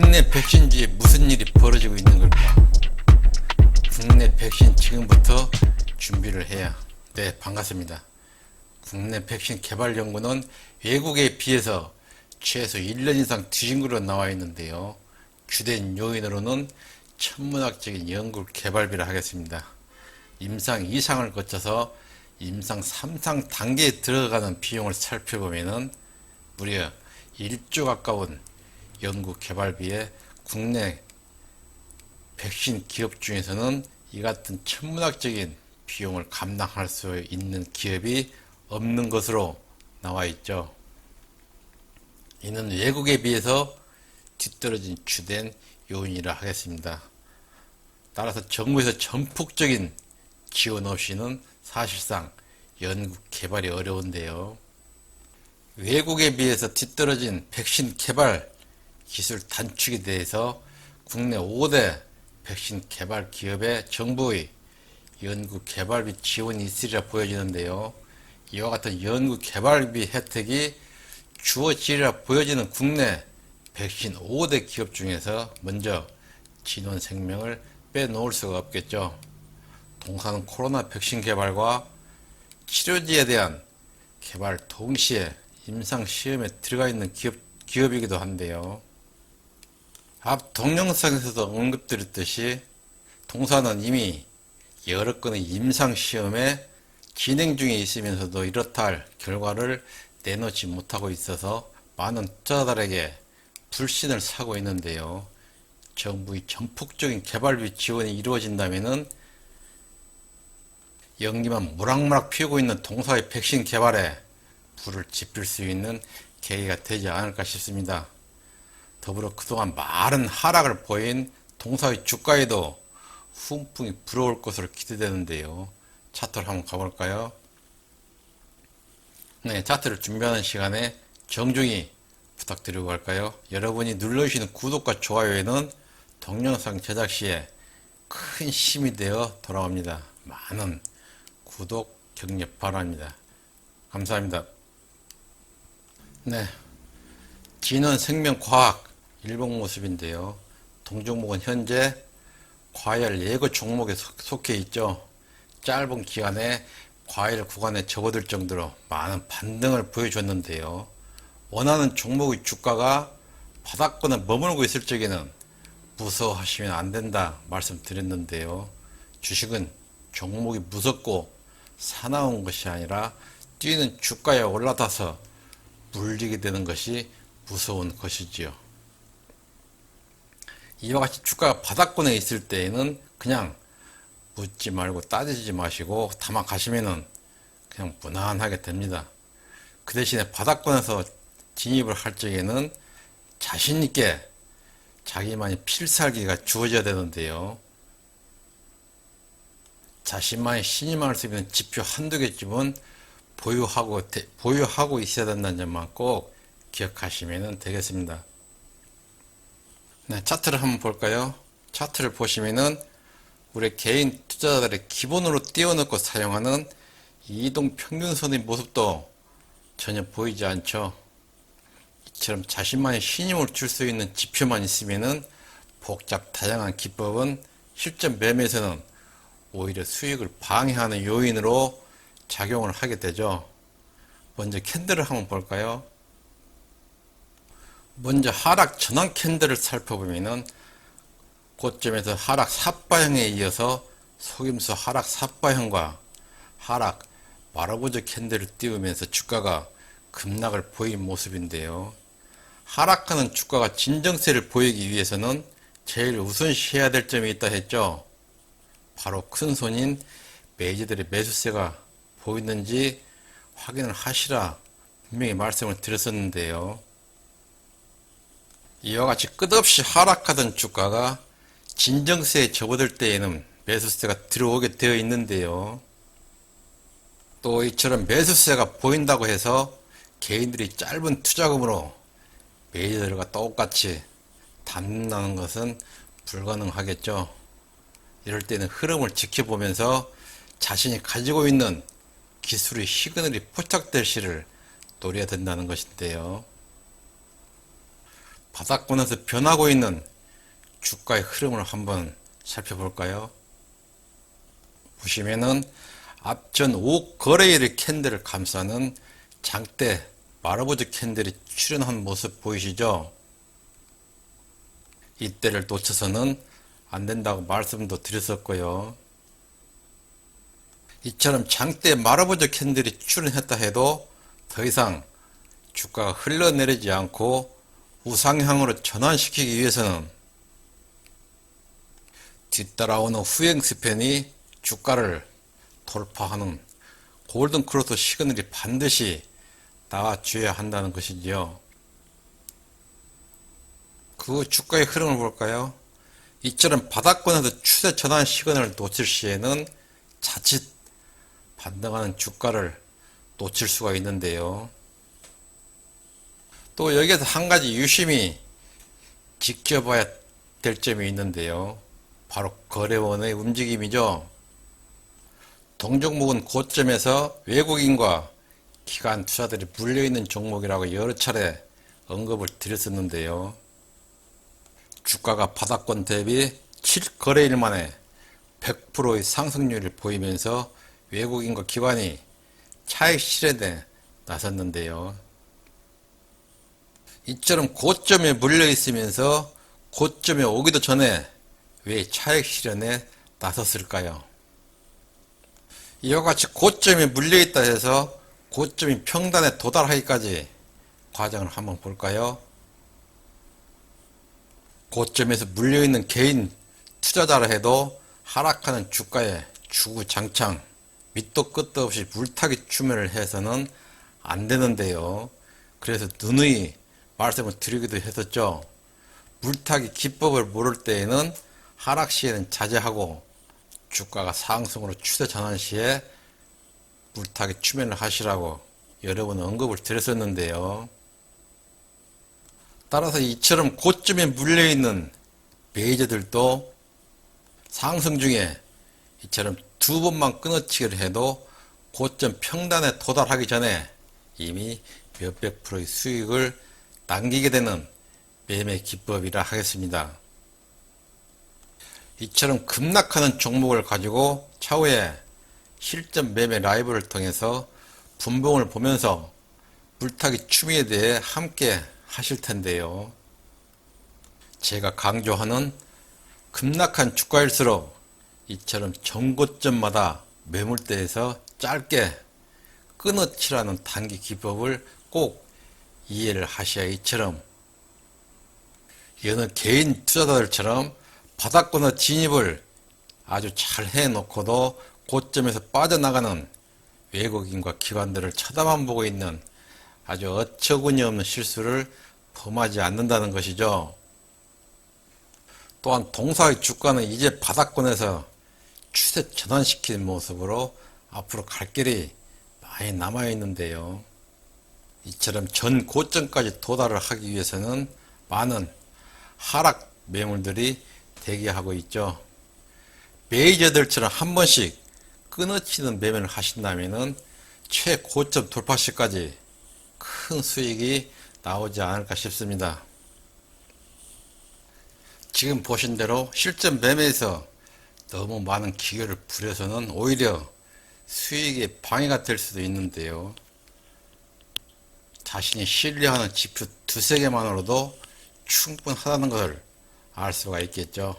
국내 백신주에 무슨 일이 벌어지고 있는 걸까? 국내 백신 지금부터 준비를 해야. 네, 반갑습니다. 국내 백신 개발 연구는 외국에 비해서 최소 1년 이상 뒤진 걸로 나와 있는데요. 주된 요인으로는 천문학적인 연구 개발비를 하겠습니다. 임상 2상을 거쳐서 임상 3상 단계에 들어가는 비용을 살펴보면은 무려 1조 가까운 연구 개발비에 국내 백신 기업 중에서는 이 같은 천문학적인 비용을 감당할 수 있는 기업이 없는 것으로 나와 있죠. 이는 외국에 비해서 뒤떨어진 주된 요인이라 하겠습니다. 따라서 정부에서 전폭적인 지원 없이는 사실상 연구 개발이 어려운데요. 외국에 비해서 뒤떨어진 백신 개발 기술 단축에 대해서 국내 5대 백신 개발 기업의 정부의 연구 개발비 지원이 있으리라 보여지는데요. 이와 같은 연구 개발비 혜택이 주어지리라 보여지는 국내 백신 5대 기업 중에서 먼저 진원생명을 빼놓을 수가 없겠죠. 동사는 코로나 백신 개발과 치료제에 대한 개발 동시에 임상 시험에 들어가 있는 기업, 기업이기도 한데요. 앞 동영상에서도 언급드렸듯이 동사는 이미 여러 건의 임상 시험에 진행 중에 있으면서도 이렇다 할 결과를 내놓지 못하고 있어서 많은 투자자들에게 불신을 사고 있는데요. 정부의 전폭적인 개발비 지원이 이루어진다면은 연기만 무락무락 피우고 있는 동사의 백신 개발에 불을 지필 수 있는 계기가 되지 않을까 싶습니다. 더불어 그동안 많은 하락을 보인 동사의 주가에도 훈풍이 불어올 것으로 기대되는데요. 차트를 한번 가볼까요? 네, 차트를 준비하는 시간에 정중히 부탁드리고 갈까요? 여러분이 눌러주시는 구독과 좋아요에는 동영상 제작 시에 큰 힘이 되어 돌아옵니다. 많은 구독, 격려 바랍니다. 감사합니다. 네. 진원 생명과학 일봉 모습인데요. 동종목은 현재 과열 예고 종목에 속- 속해 있죠. 짧은 기간에 과열 구간에 접어들 정도로 많은 반등을 보여줬는데요. 원하는 종목의 주가가 바닥권에 머물고 있을 적에는 무서워하시면 안 된다 말씀드렸는데요. 주식은 종목이 무섭고 사나운 것이 아니라 뛰는 주가에 올라타서 물리게 되는 것이 무서운 것이지요. 이와 같이 주가가 바닥권에 있을 때에는 그냥 묻지 말고 따지지 마시고 다만 가시면은 그냥 무난하게 됩니다. 그 대신에 바닥권에서 진입을 할 적에는 자신 있게 자기만의 필살기가 주어져야 되는데요. 자신만이 신임할 수 있는 지표 한두 개쯤은 보유하고 대- 보유하고 있어야 된다는 점만 꼭 기억하시면 되겠습니다. 네, 차트를 한번 볼까요? 차트를 보시면은 우리 개인 투자자들의 기본으로 띄워놓고 사용하는 이동 평균선의 모습도 전혀 보이지 않죠. 이처럼 자신만의 신임을 줄 수 있는 지표만 있으면은 복잡 다양한 기법은 실전 매매에서는 오히려 수익을 방해하는 요인으로 작용을 하게 되죠. 먼저 캔들을 한번 볼까요? 먼저 하락 전환 캔들을 살펴보면은 고점에서 하락 삿바형에 이어서 속임수 하락 삿바형과 하락 마라보즈 캔들을 띄우면서 주가가 급락을 보인 모습인데요. 하락하는 주가가 진정세를 보이기 위해서는 제일 우선시해야 될 점이 있다 했죠. 바로 큰 손인 매지들의 매수세가 보이는지 확인을 하시라 분명히 말씀을 드렸었는데요. 이와 같이 끝없이 하락하던 주가가 진정세에 접어들 때에는 매수세가 들어오게 되어 있는데요. 또 이처럼 매수세가 보인다고 해서 개인들이 짧은 투자금으로 매일들과 똑같이 담는다는 것은 불가능하겠죠. 이럴 때는 흐름을 지켜보면서 자신이 가지고 있는 기술의 시그널이 포착될 시를 노려야 된다는 것인데요. 바닥권에서 변하고 있는 주가의 흐름을 한번 살펴볼까요? 보시면은 앞전 5거래일 캔들을 감싸는 장대 마르보즈 캔들이 출현한 모습 보이시죠? 이때를 놓쳐서는 안 된다고 말씀도 드렸었고요. 이처럼 장대 마르보즈 캔들이 출현했다 해도 더 이상 주가가 흘러내리지 않고 우상향으로 전환시키기 위해서는 뒤따라오는 후행 스팬이 주가를 돌파하는 골든 크로스 시그널이 반드시 나와줘야 한다는 것이지요. 그 주가의 흐름을 볼까요? 이처럼 바닥권에서 추세 전환 시그널을 놓칠 시에는 자칫 반등하는 주가를 놓칠 수가 있는데요. 또 여기에서 한 가지 유심히 지켜봐야 될 점이 있는데요. 바로 거래원의 움직임이죠. 동종목은 고점에서 외국인과 기관 투자들이 물려있는 종목이라고 여러 차례 언급을 드렸었는데요. 주가가 바닥권 대비 7거래일 만에 100%의 상승률을 보이면서 외국인과 기관이 차익 실현에 나섰는데요. 이처럼 고점에 물려 있으면서 고점에 오기도 전에 왜 차익 실현에 나섰을까요? 이와 같이 고점에 물려 있다 해서 고점이 평단에 도달하기까지 과정을 한번 볼까요? 고점에서 물려 있는 개인 투자자라 해도 하락하는 주가에 주구장창 밑도 끝도 없이 물타기 추매를 해서는 안 되는데요. 그래서 누누이 말씀을 드리기도 했었죠. 물타기 기법을 모를 때에는 하락 시에는 자제하고 주가가 상승으로 추세 전환 시에 물타기 추면을 하시라고 여러 번 언급을 드렸었는데요. 따라서 이처럼 고점에 물려있는 메이저들도 상승 중에 이처럼 두 번만 끊어치기를 해도 고점 평단에 도달하기 전에 이미 몇백 프로의 수익을 남기게 되는 매매 기법이라 하겠습니다. 이처럼 급락하는 종목을 가지고 차후에 실전 매매 라이브를 통해서 분봉을 보면서 물타기 추미에 대해 함께 하실 텐데요. 제가 강조하는 급락한 주가일수록 이처럼 정고점마다 매물대에서 짧게 끊어치라는 단기 기법을 꼭 이해를 하셔야 이처럼 여느 개인 투자자들처럼 바닥권의 진입을 아주 잘 해놓고도 고점에서 빠져나가는 외국인과 기관들을 쳐다만 보고 있는 아주 어처구니 없는 실수를 범하지 않는다는 것이죠. 또한 동사의 주가는 이제 바닥권에서 추세 전환시키는 모습으로 앞으로 갈 길이 많이 남아 있는데요. 이처럼 전 고점까지 도달을 하기 위해서는 많은 하락 매물들이 대기하고 있죠. 메이저들처럼 한 번씩 끊어치는 매매를 하신다면 최고점 돌파 시까지 큰 수익이 나오지 않을까 싶습니다. 지금 보신 대로 실전 매매에서 너무 많은 기회를 부려서는 오히려 수익에 방해가 될 수도 있는데요. 자신이 신뢰하는 지표 두세 개만으로도 충분하다는 것을 알 수가 있겠죠.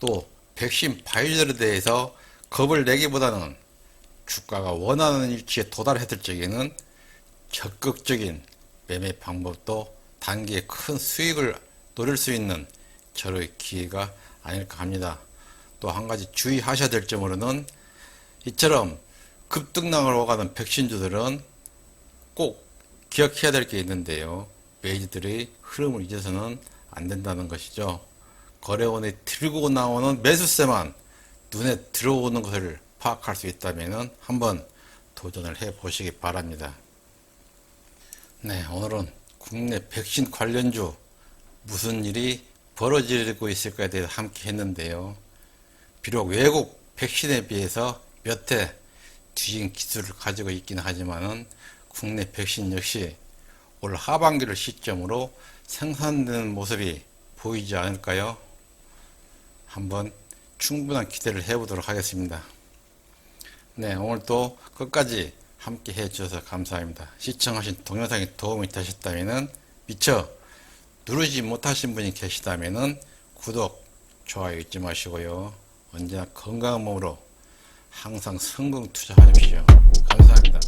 또 백신 바이저에 대해서 겁을 내기보다는 주가가 원하는 위치에 도달했을 적에는 적극적인 매매 방법도 단기에 큰 수익을 노릴 수 있는 저의 기회가 아닐까 합니다. 또 한 가지 주의하셔야 될 점으로는 이처럼 급등락을 오가는 백신주들은 꼭 기억해야 될 게 있는데요. 메이저들의 흐름을 잊어서는 안 된다는 것이죠. 거래원에 들고 나오는 매수세만 눈에 들어오는 것을 파악할 수 있다면 한번 도전을 해 보시기 바랍니다. 네, 오늘은 국내 백신 관련주 무슨 일이 벌어지고 있을까에 대해서 함께 했는데요. 비록 외국 백신에 비해서 몇 해 뒤진 기술을 가지고 있긴 하지만은 국내 백신 역시 올 하반기를 시점으로 생산되는 모습이 보이지 않을까요? 한번 충분한 기대를 해보도록 하겠습니다. 네, 오늘도 끝까지 함께 해주셔서 감사합니다. 시청하신 동영상이 도움이 되셨다면 미처 누르지 못하신 분이 계시다면 구독, 좋아요 잊지 마시고요. 언제나 건강한 몸으로 항상 성공 투자하십시오. 감사합니다.